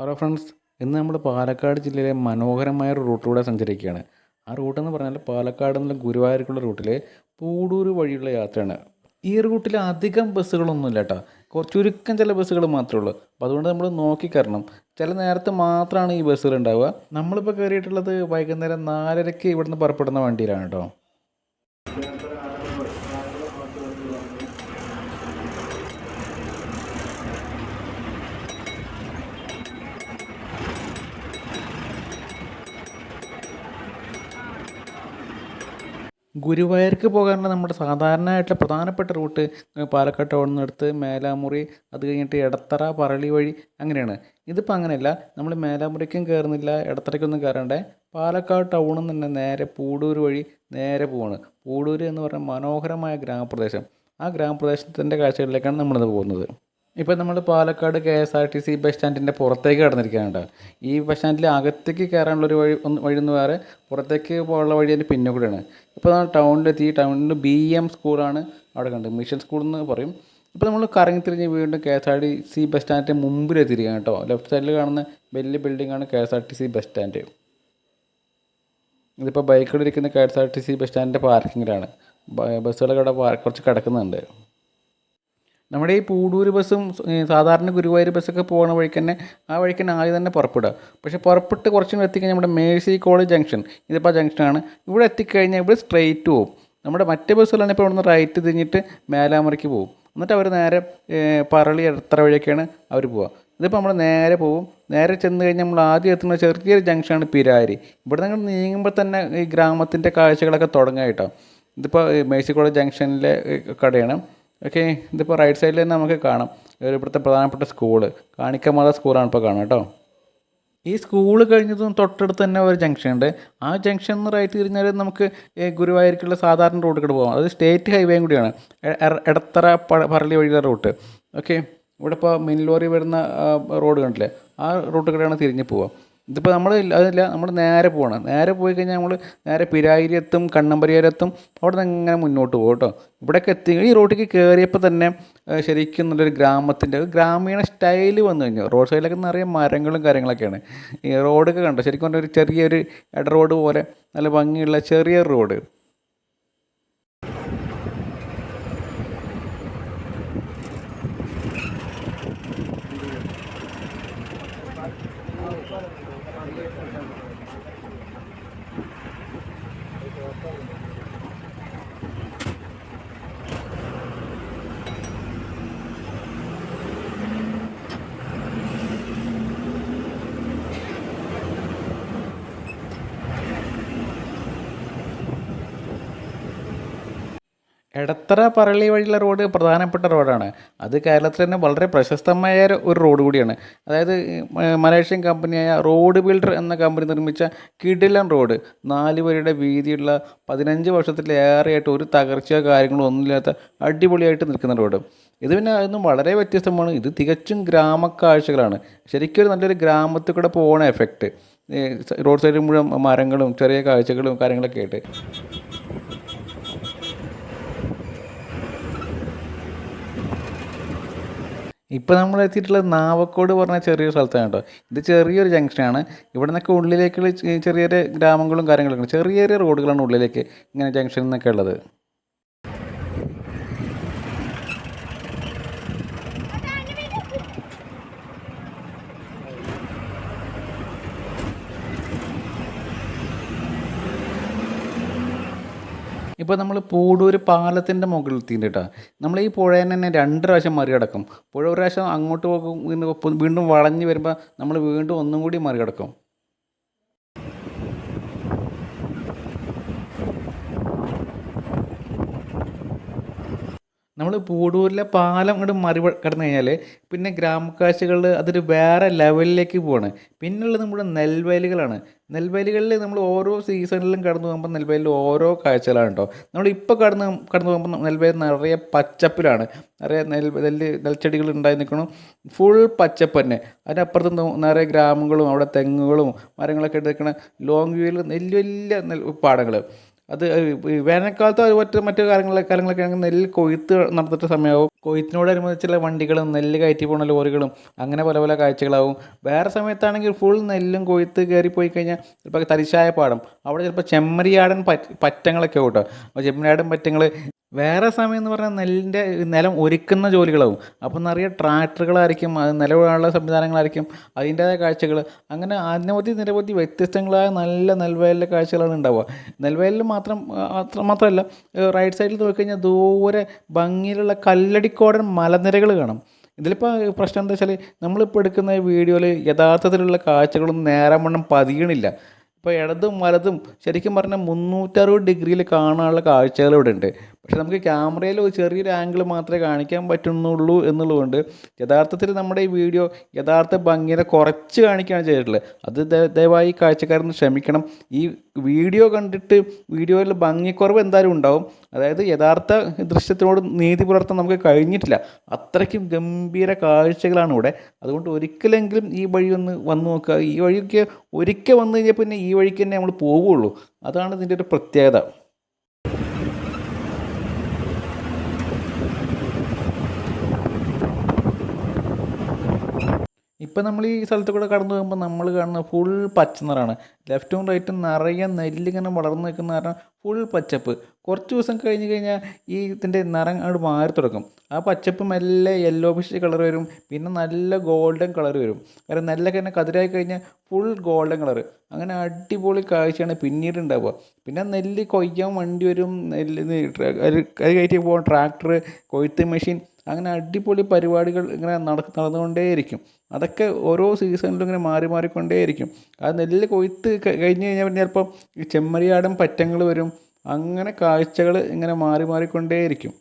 Hello friends ഇന്ന് നമ്മൾ പാലക്കാട് ജില്ലയിലെ മനോഹരമായ ഒരു റൂട്ടിലൂടെ സഞ്ചരിക്കുകയാണ്. ആ റൂട്ട് എന്ന് പറഞ്ഞാൽ പാലക്കാട് നിന്നുള്ള ഗുരുവായൂർക്കുള്ള റൂട്ടിൽ പൂടൂർ വഴിയുള്ള യാത്രയാണ്. ഈ റൂട്ടിൽ അധികം ബസ്സുകളൊന്നുമില്ല കേട്ടോ കുറച്ച് ചുരുക്കം ചില ബസ്സുകൾ മാത്രമേ ഉള്ളൂ. അപ്പോൾ അതുകൊണ്ട് നമ്മൾ നോക്കിക്കരണം ചില നേരത്തെ മാത്രമാണ് ഈ ബസ്സുകൾ ഉണ്ടാവുക നമ്മളിപ്പോൾ കയറിയിട്ടുള്ളത് വൈകുന്നേരം നാലരയ്ക്ക് ഇവിടുന്ന് പുറപ്പെടുന്ന വണ്ടിയിലാണ് കേട്ടോ ഗുരുവായൂർക്ക് പോകാനുള്ള നമ്മുടെ സാധാരണയായിട്ടുള്ള പ്രധാനപ്പെട്ട റൂട്ട് പാലക്കാട് എടുത്ത് മേലാമുറി അത് കഴിഞ്ഞിട്ട് ഇടത്തറ പറളി വഴി അങ്ങനെയാണ്. ഇതിപ്പോൾ അങ്ങനെയല്ല നമ്മൾ മേലാമുറിക്കും കയറുന്നില്ല ഇടത്തറയ്ക്കൊന്നും കയറണ്ടേ പാലക്കാട് ടൗണിൽ നിന്ന് തന്നെ നേരെ പൂടൂർ വഴി നേരെ പോവാണ്. പൂടൂർ എന്ന് പറഞ്ഞ മനോഹരമായ ഗ്രാമപ്രദേശം. ആ ഗ്രാമപ്രദേശത്തിന്റെ കാഴ്ചകളിലേക്കാണ് നമ്മളിന്ന് പോകുന്നത്. ഇപ്പോൾ നമ്മൾ Palakkad K S R T C bus സ്റ്റാൻഡിന്റെ പുറത്തേക്ക് കടന്നിരിക്കുകയാണ് ഈ ബസ് സ്റ്റാൻഡിൽ അകത്തേക്ക് കയറാനുള്ളൊരു വഴി ഒന്ന് വഴി ഒന്ന് വേറെ പുറത്തേക്ക് പോകാനുള്ള വഴി അതിന്റെ പിന്നെ കൂടെയാണ്. ഇപ്പോൾ നമ്മൾ ടൗണിലെത്തി ടൗണിൽ ബി എം സ്കൂളാണ് അവിടെ കണ്ടത്. മിഷൻ സ്കൂൾ എന്ന് പറയും. ഇപ്പോൾ നമ്മൾ കറങ്ങി തിരിഞ്ഞ് വീണ്ടും K S R T C bus സ്റ്റാൻഡിന്റെ മുമ്പിലെത്തിയിരിക്കുകയാണ് കേട്ടോ ലെഫ്റ്റ് സൈഡിൽ കാണുന്ന വലിയ ബിൽഡിംഗാണ് K S R T C bus stand ഇതിപ്പോൾ ബൈക്കിലിരിക്കുന്ന K S R T C bus സ്റ്റാൻഡിന്റെ പാർക്കിങ്ങിലാണ് ബസ്സുകളൊക്കെ അവിടെ കുറച്ച് കിടക്കുന്നുണ്ട്. നമ്മുടെ ഈ പൂടൂർ ബസ്സും സാധാരണ ഗുരുവായൂർ ബസ്സൊക്കെ പോകുന്ന വഴിക്ക് തന്നെ ആ വഴിക്ക് തന്നെ ആദ്യം തന്നെ പുറപ്പെടുക. പക്ഷേ പുറപ്പെട്ട് കുറച്ച് എത്തിക്കഴിഞ്ഞാൽ നമ്മുടെ മേഴ്സി കോളേജ് ജംഗ്ഷൻ ഇതിപ്പോൾ ജംഗ്ഷനാണ്. ഇവിടെ എത്തിക്കഴിഞ്ഞാൽ ഇവിടെ സ്ട്രെയിറ്റ് പോകും നമ്മുടെ മറ്റേ ബസ്സുകളാണ് ഇപ്പോൾ ഇവിടുന്ന് റൈറ്റ് തിരിഞ്ഞിട്ട് മേലാമറയ്ക്ക് പോകും എന്നിട്ട് അവർ നേരെ പറളി എത്ര വഴിയൊക്കെയാണ് അവർ പോവുക. ഇതിപ്പോൾ നമ്മൾ നേരെ പോകും നേരെ ചെന്ന് കഴിഞ്ഞാൽ നമ്മൾ ആദ്യം എത്തുന്ന ചെറിയൊരു ജംഗ്ഷനാണ് പിരാരി. ഇവിടെ നിന്ന് നീങ്ങുമ്പോൾ തന്നെ ഈ ഗ്രാമത്തിന്റെ കാഴ്ചകളൊക്കെ തുടങ്ങുക കേട്ടോ. ഇതിപ്പോൾ മേഴ്സി കോളേജ് ജംഗ്ഷനിലെ കടയാണ്. ഓക്കെ ഇതിപ്പോൾ റൈറ്റ് സൈഡിൽ തന്നെ നമുക്ക് കാണാം. ഒരു ഇവിടുത്തെ പ്രധാനപ്പെട്ട സ്കൂൾ കാണിക്കമാത സ്കൂളാണ് ഇപ്പോൾ കാണുക കേട്ടോ. ഈ സ്കൂൾ കഴിഞ്ഞതും തൊട്ടടുത്ത് തന്നെ ഒരു ജംഗ്ഷൻ ഉണ്ട്. ആ ജംഗ്ഷൻ നിന്ന് റൈറ്റ് തിരിഞ്ഞാൽ നമുക്ക് ഗുരുവായൂർക്കുള്ള സാധാരണ റോഡ് കൂടെ പോകാം അത് സ്റ്റേറ്റ് ഹൈവേയും കൂടിയാണ്. ഇടത്തറ എടത്തറ പറളി വഴിയുള്ള റൂട്ട് ഓക്കെ ഇവിടെ ഇപ്പോൾ മിൻ ലോറി വരുന്ന റോഡ് കണ്ടില്ലേ? ആ റൂട്ട് കൂടെയാണ് തിരിഞ്ഞ് പോവുക ഇതിപ്പോൾ നമ്മൾ അതില്ല നമ്മൾ നേരെ പോകണം നേരെ പോയി കഴിഞ്ഞാൽ നമ്മൾ നേരെ പിരായിരി എത്തും കണ്ണമ്പരിയാരം അവിടെ നിന്ന് ഇങ്ങനെ മുന്നോട്ട് പോകും കേട്ടോ? ഇവിടെയൊക്കെ എത്തി ഈ റോട്ടിലേക്ക് കയറിയപ്പോൾ തന്നെ ശരിക്കും നല്ലൊരു ഗ്രാമത്തിന്റെ ഗ്രാമീണ സ്റ്റൈൽ വന്നു കഴിഞ്ഞു. റോഡ് സൈഡിലൊക്കെ നിറയെ മരങ്ങളും കാര്യങ്ങളൊക്കെയാണ്. ഈ റോഡൊക്കെ കണ്ടോ? ശരിക്കും പറഞ്ഞാൽ ഒരു ചെറിയൊരു ഇട റോഡ് പോലെ നല്ല ഭംഗിയുള്ള ചെറിയ റോഡ്. എടത്തറ പറളി വഴിയുള്ള റോഡ് പ്രധാനപ്പെട്ട റോഡാണ്. അത് കേരളത്തിൽ തന്നെ വളരെ പ്രശസ്തമായ ഒരു- റോഡ് കൂടിയാണ്. അതായത് മലേഷ്യൻ കമ്പനിയായ റോഡ് ബിൽഡർ എന്ന കമ്പനി നിർമ്മിച്ച കിടിലൻ റോഡ്. നാല് വരിയുടെ വീതിയുള്ള പതിനഞ്ച് വർഷത്തിലേറെയായിട്ട് ഒരു തകർച്ചയോ കാര്യങ്ങളോ ഒന്നുമില്ലാത്ത അടിപൊളിയായിട്ട് നിൽക്കുന്ന റോഡ്. ഇത് പിന്നെ അതൊന്നും വളരെ വ്യത്യസ്തമാണ്. ഇത് തികച്ചും ഗ്രാമക്കാഴ്ചകളാണ്. ശരിക്കും ഒരു നല്ലൊരു ഗ്രാമത്തിൽ കൂടെ പോകണ എഫക്റ്റ് റോഡ് സൈഡിൽ മുഴുവൻ മരങ്ങളും ചെറിയ കാഴ്ചകളും കാര്യങ്ങളൊക്കെ ആയിട്ട്. ഇപ്പോൾ നമ്മൾ എത്തിയിട്ടുള്ളത് നാവക്കോട് പറഞ്ഞ ചെറിയൊരു സ്ഥലത്താണ് കേട്ടോ. ഇത് ചെറിയൊരു ജംഗ്ഷനാണ് ഇവിടെ നിന്നൊക്കെ ഉള്ളിലേക്കുള്ള ചെറിയ ചെറിയ ഗ്രാമങ്ങളും കാര്യങ്ങളൊക്കെ ചെറിയ ചെറിയ റോഡുകളാണ് ഉള്ളിലേക്ക് ഇങ്ങനെ ജംഗ്ഷനിൽ നിന്നൊക്കെ ഉള്ളത്. ഇപ്പോൾ നമ്മൾ പൂടൂർ പാലത്തിന്റെ മുകളിൽ എത്തിയിട്ടുണ്ട് കേട്ടോ നമ്മൾ ഈ പുഴേനെ തന്നെ രണ്ട് പ്രാവശ്യം മറികടക്കും. പുഴ ഒരു പ്രാവശ്യം അങ്ങോട്ട് പോകും വീണ്ടും വളഞ്ഞ് വരുമ്പോൾ നമ്മൾ വീണ്ടും ഒന്നും കൂടി മറികടക്കും. നമ്മൾ പൂടൂരിലെ പാലം അങ്ങോട്ട് മറി കടന്നു കഴിഞ്ഞാൽ പിന്നെ ഗ്രാമക്കാഴ്ചകളിൽ അതൊരു വേറെ ലെവലിലേക്ക് പോവാണ്. പിന്നുള്ളത് നമ്മുടെ നെൽവയലുകളാണ്. നെൽവയലുകളിൽ നമ്മൾ ഓരോ സീസണിലും കടന്നു പോകുമ്പോൾ നെൽവയലിൽ ഓരോ കാഴ്ചകളാണ് കേട്ടോ നമ്മൾ ഇപ്പോൾ കടന്ന് കടന്നു പോകുമ്പോൾ നെൽവയൽ നിറയെ പച്ചപ്പിലാണ്. നിറയെ നെൽ നെല്ല് നെൽച്ചെടികൾ ഉണ്ടായി നിൽക്കണം ഫുൾ പച്ചപ്പ് തന്നെ. അതിനപ്പുറത്ത് നിറയെ ഗ്രാമങ്ങളും അവിടെ തെങ്ങുകളും മരങ്ങളൊക്കെ എടുക്കുന്ന ലോങ് വ്യൂവിൽ വലിയ വലിയ നെൽ പാടങ്ങൾ അത് വേനൽക്കാലത്ത് അത് മറ്റ് കാര്യങ്ങളൊക്കെ കാര്യങ്ങളൊക്കെ ആണെങ്കിൽ നെല്ല് കൊയ്ത്ത് നടത്തിയിട്ട് സമയമാവും. കൊയ്ത്തിനോടനുബന്ധിച്ചുള്ള വണ്ടികളും നെല്ല് കയറ്റി പോകുന്ന ലോറികളും അങ്ങനെ പല പല കാഴ്ചകളാവും. വേറെ സമയത്താണെങ്കിൽ ഫുൾ നെല്ലും കൊയ്ത്ത് കയറി പോയി കഴിഞ്ഞാൽ ചിലപ്പോൾ തരിശായ പാടം. അവിടെ ചിലപ്പോൾ ചെമ്മരിയാടൻ പറ്റ പറ്റങ്ങളൊക്കെ കൂട്ടോ. അപ്പോൾ ചെമ്മരിയാടൻ പറ്റങ്ങൾ വേറെ സമയം എന്ന് പറഞ്ഞാൽ നെല്ലിന്റെ നിലം ഒരുക്കുന്ന ജോലികളാവും. അപ്പോൾ നിറയെ ട്രാക്ടറുകളായിരിക്കും അത് നിലവിലുള്ള സംവിധാനങ്ങളായിരിക്കും അതിന്റേതായ കാഴ്ചകൾ. അങ്ങനെ അനവധി നിരവധി വ്യത്യസ്തങ്ങളായ നല്ല നെൽവയലിലെ കാഴ്ചകളാണ് ഉണ്ടാവുക. നെൽവയലിൽ മാത്രം മാത്രമല്ല റൈറ്റ് സൈഡിൽ നോക്കി കഴിഞ്ഞാൽ ദൂരെ ഭംഗിയിലുള്ള കല്ലടിക്കോടൻ മലനിരകൾ കാണാം. ഇതിലിപ്പോൾ പ്രശ്നം എന്താ വെച്ചാൽ നമ്മളിപ്പോൾ എടുക്കുന്ന വീഡിയോയിൽ യഥാർത്ഥത്തിലുള്ള കാഴ്ചകളൊന്നും നേരം വണ്ണം പതിയണില്ല. ഇപ്പോൾ ഇടതും വലതും ശരിക്കും പറഞ്ഞാൽ മുന്നൂറ്ററുപത് ഡിഗ്രിയിൽ കാണാനുള്ള കാഴ്ചകൾ ഇവിടെ ഉണ്ട്. പക്ഷെ നമുക്ക് ക്യാമറയിൽ ഒരു ചെറിയൊരു ആംഗിൾ മാത്രമേ കാണിക്കാൻ പറ്റുന്നുള്ളൂ എന്നുള്ളതുകൊണ്ട് യഥാർത്ഥത്തിൽ നമ്മുടെ ഈ വീഡിയോ യഥാർത്ഥ ഭംഗിയെ കുറച്ച് കാണിക്കുകയാണ് ചെയ്തിട്ടുള്ളത്. അത് ദയ- ദയവായി കാഴ്ചക്കാരൊന്ന് ക്ഷമിക്കണം. ഈ വീഡിയോ കണ്ടിട്ട് വീഡിയോയിൽ ഭംഗിക്കുറവ് എന്തായാലും ഉണ്ടാവും. അതായത് യഥാർത്ഥ ദൃശ്യത്തിനോട് നീതി പുലർത്താൻ നമുക്ക് കഴിഞ്ഞിട്ടില്ല. അത്രയ്ക്കും ഗംഭീര കാഴ്ചകളാണ് ഇവിടെ. അതുകൊണ്ട് ഒരിക്കലെങ്കിലും ഈ വഴി ഒന്ന് വന്നു നോക്കുക. ഈ വഴിക്ക് ഒരിക്കൽ വന്നു കഴിഞ്ഞാൽ പിന്നെ ഈ വഴിക്ക് തന്നെ നമ്മൾ പോവുകയുള്ളൂ അതാണ് ഇതിന്റെ ഒരു പ്രത്യേകത. ഇപ്പം നമ്മൾ ഈ സ്ഥലത്ത് കൂടെ കടന്നു പോകുമ്പോൾ നമ്മൾ കാണുന്നത് ഫുൾ പച്ച നിറമാണ് ലെഫ്റ്റും റൈറ്റും നിറയെ നെല്ലിങ്ങനെ വളർന്നു നിൽക്കുന്ന കാരണം ഫുൾ പച്ചപ്പ്. കുറച്ച് ദിവസം കഴിഞ്ഞ് കഴിഞ്ഞാൽ ഈ ഇതിന്റെ നിറം അങ്ങോട്ട് മാറി തുടങ്ങും. ആ പച്ചപ്പ് മെല്ലെ യെല്ലോ ഫിഷ് കളർ വരും. പിന്നെ നല്ല ഗോൾഡൻ കളർ വരും. കാരണം നെല്ലൊക്കെ തന്നെ കതിരായി കഴിഞ്ഞാൽ ഫുൾ ഗോൾഡൻ കളർ അങ്ങനെ അടിപൊളി കാഴ്ചയാണ് പിന്നീട് ഉണ്ടാവുക. പിന്നെ നെല്ല് കൊയ്യാൻ വണ്ടി വരും. നെല്ല് അത് കയറ്റി പോകാൻ ട്രാക്ടർ കൊയ്ത്ത് മെഷീൻ അങ്ങനെ അടിപൊളി പരിപാടികൾ ഇങ്ങനെ നട നടന്നുകൊണ്ടേയിരിക്കും. അതൊക്കെ ഓരോ സീസണിലും ഇങ്ങനെ മാറി മാറിക്കൊണ്ടേയിരിക്കും. അത് നെല്ല് കൊയ്ത്ത് കഴിഞ്ഞ് കഴിഞ്ഞാൽ പിന്നെ ചിലപ്പോൾ ഈ പറ്റങ്ങൾ വരും. അങ്ങനെ കാഴ്ചകൾ ഇങ്ങനെ മാറി മാറിക്കൊണ്ടേയിരിക്കും.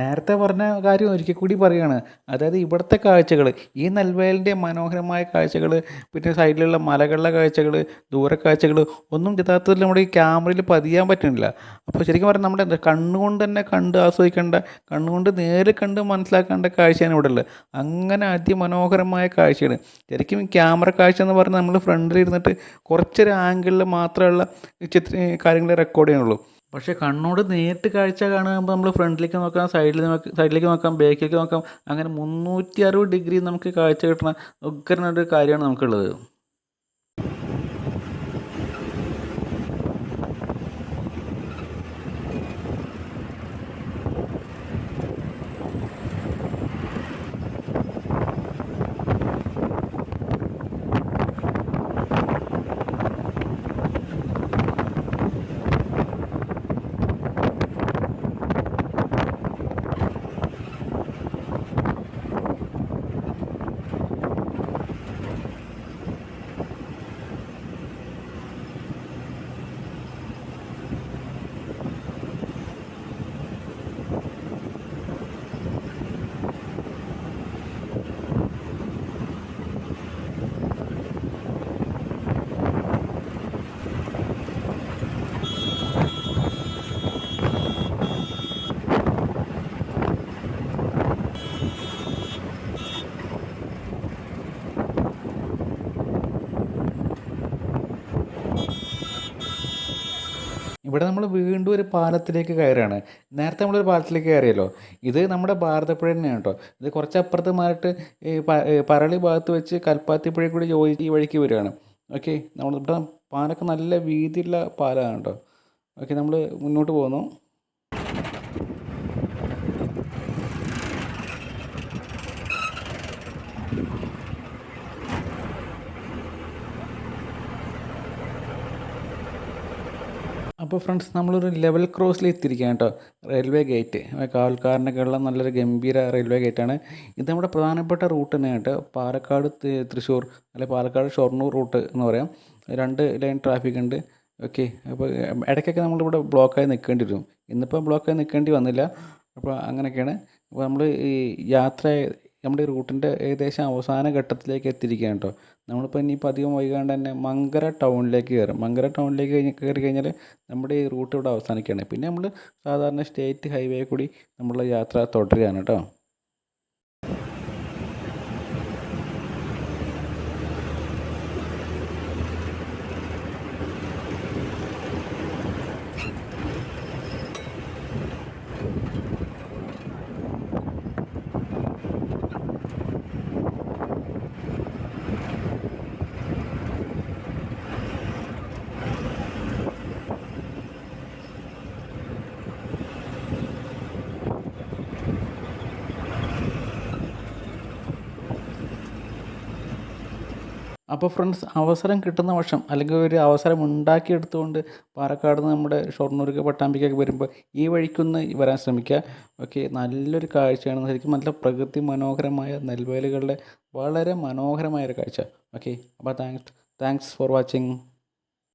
നേരത്തെ പറഞ്ഞ കാര്യം ഒരിക്കൽ കൂടി പറയുകയാണ് അതായത് ഇവിടുത്തെ കാഴ്ചകൾ ഈ നെൽവയലിന്റെ മനോഹരമായ കാഴ്ചകൾ പിന്നെ സൈഡിലുള്ള മലകളിലെ കാഴ്ചകൾ ദൂര കാഴ്ചകൾ ഒന്നും യഥാർത്ഥത്തിൽ നമ്മുടെ ഈ ക്യാമറയിൽ പതിയാൻ പറ്റുന്നില്ല. അപ്പോൾ ശരിക്കും പറഞ്ഞാൽ നമ്മുടെ കണ്ണുകൊണ്ട് തന്നെ കണ്ട് ആസ്വദിക്കേണ്ട കണ്ണുകൊണ്ട് നേരിൽ കണ്ട് മനസ്സിലാക്കേണ്ട കാഴ്ചയാണ് ഇവിടെ ഉള്ളത്. അങ്ങനെ അതിമനോഹരമായ കാഴ്ചയാണ്. ശരിക്കും ക്യാമറ കാഴ്ച എന്ന് പറഞ്ഞാൽ നമ്മൾ ഫ്രണ്ടിൽ ഇരുന്നിട്ട് കുറച്ചൊരു ആംഗിളിൽ മാത്രമുള്ള ചിത്ര കാര്യങ്ങൾ റെക്കോർഡ് ചെയ്യാനുള്ളൂ. പക്ഷേ കണ്ണോട് നേരിട്ട് കാഴ്ച കാണുമ്പോൾ നമ്മൾ ഫ്രണ്ടിലേക്ക് നോക്കാം സൈഡിൽ സൈഡിലേക്ക് നോക്കാം ബാക്കിലേക്ക് നോക്കാം. അങ്ങനെ മുന്നൂറ്റി അറുപത് ഡിഗ്രി നമുക്ക് കാഴ്ച കിട്ടുന്ന ഉഗ്രനൊരു കാര്യമാണ് നമുക്കുള്ളത്. ഇവിടെ നമ്മൾ വീണ്ടും ഒരു പാലത്തിലേക്ക് കയറുകയാണ്. നേരത്തെ നമ്മളൊരു പാലത്തിലേക്ക് കയറിയല്ലോ. ഇത് നമ്മുടെ ഭാരതപ്പുഴ തന്നെയാണ് കേട്ടോ. ഇത് കുറച്ച് അപ്പുറത്ത് മാറിയിട്ട് പറളി ഭാഗത്ത് വെച്ച് കൽപ്പാത്തിപ്പുഴ കൂടി ജോയി ഈ വഴിക്ക് വരികയാണ്. ഓക്കെ നമ്മൾ ഇവിടെ പാലൊക്കെ നല്ല വീതിയുള്ള പാലമാണ് കേട്ടോ. ഓക്കെ നമ്മൾ മുന്നോട്ട് പോകുന്നു. അപ്പോൾ ഫ്രണ്ട്സ് നമ്മളൊരു ലെവൽ ക്രോസിൽ എത്തിയിരിക്കുകയാണ് കേട്ടോ റെയിൽവേ ഗേറ്റ് കാവൽക്കാരനൊക്കെ ഉള്ള നല്ലൊരു ഗംഭീര റെയിൽവേ ഗേറ്റാണ് ഇത് നമ്മുടെ പ്രധാനപ്പെട്ട റൂട്ട് തന്നെയാണ് കേട്ടോ. പാലക്കാട് തൃശ്ശൂർ അല്ലെങ്കിൽ പാലക്കാട് ഷൊർണൂർ റൂട്ട് എന്ന് പറയാം. രണ്ട് ലൈൻ ട്രാഫിക് ഉണ്ട്. ഓക്കെ അപ്പോൾ ഇടയ്ക്കൊക്കെ നമ്മളിവിടെ ബ്ലോക്കായി നിൽക്കേണ്ടി വരും. ഇന്നിപ്പോൾ ബ്ലോക്കായി നിൽക്കേണ്ടി വന്നില്ല. അപ്പോൾ അങ്ങനെയൊക്കെയാണ്. അപ്പോൾ നമ്മൾ ഈ യാത്ര നമ്മുടെ റൂട്ടിന്റെ ഏകദേശം അവസാന ഘട്ടത്തിലേക്ക് എത്തിയിരിക്കുകയാണ് കേട്ടോ. നമ്മളിപ്പോൾ ഇനിയിപ്പോൾ അധികം വൈകാണ്ട് തന്നെ മങ്കര ടൗണിലേക്ക് കയറും മങ്കര ടൗണിലേക്ക് കഴിഞ്ഞ് കയറി കഴിഞ്ഞാൽ നമ്മുടെ ഈ റൂട്ട് ഇവിടെ അവസാനിക്കുകയാണ്. പിന്നെ നമ്മൾ സാധാരണ സ്റ്റേറ്റ് ഹൈവേ കൂടി നമ്മളുടെ യാത്ര തുടരുകയാണ് കേട്ടോ. അപ്പോൾ ഫ്രണ്ട്സ് അവസരം കിട്ടുന്ന പക്ഷം അല്ലെങ്കിൽ ഒരു അവസരം ഉണ്ടാക്കിയെടുത്തുകൊണ്ട് പാലക്കാട് നിന്ന് നമ്മുടെ ഷൊർണൂർക്ക് പട്ടാമ്പിക്കൊക്കെ വരുമ്പോൾ ഈ വഴിക്കൊന്ന് വരാൻ ശ്രമിക്കുക. ഓക്കെ നല്ലൊരു കാഴ്ചയാണ്. ശരിക്കും നല്ല പ്രകൃതി മനോഹരമായ നെൽവയലുകളുടെ വളരെ മനോഹരമായ ഒരു കാഴ്ച. ഓക്കെ അപ്പോൾ താങ്ക്സ് താങ്ക്സ് ഫോർ വാച്ചിങ്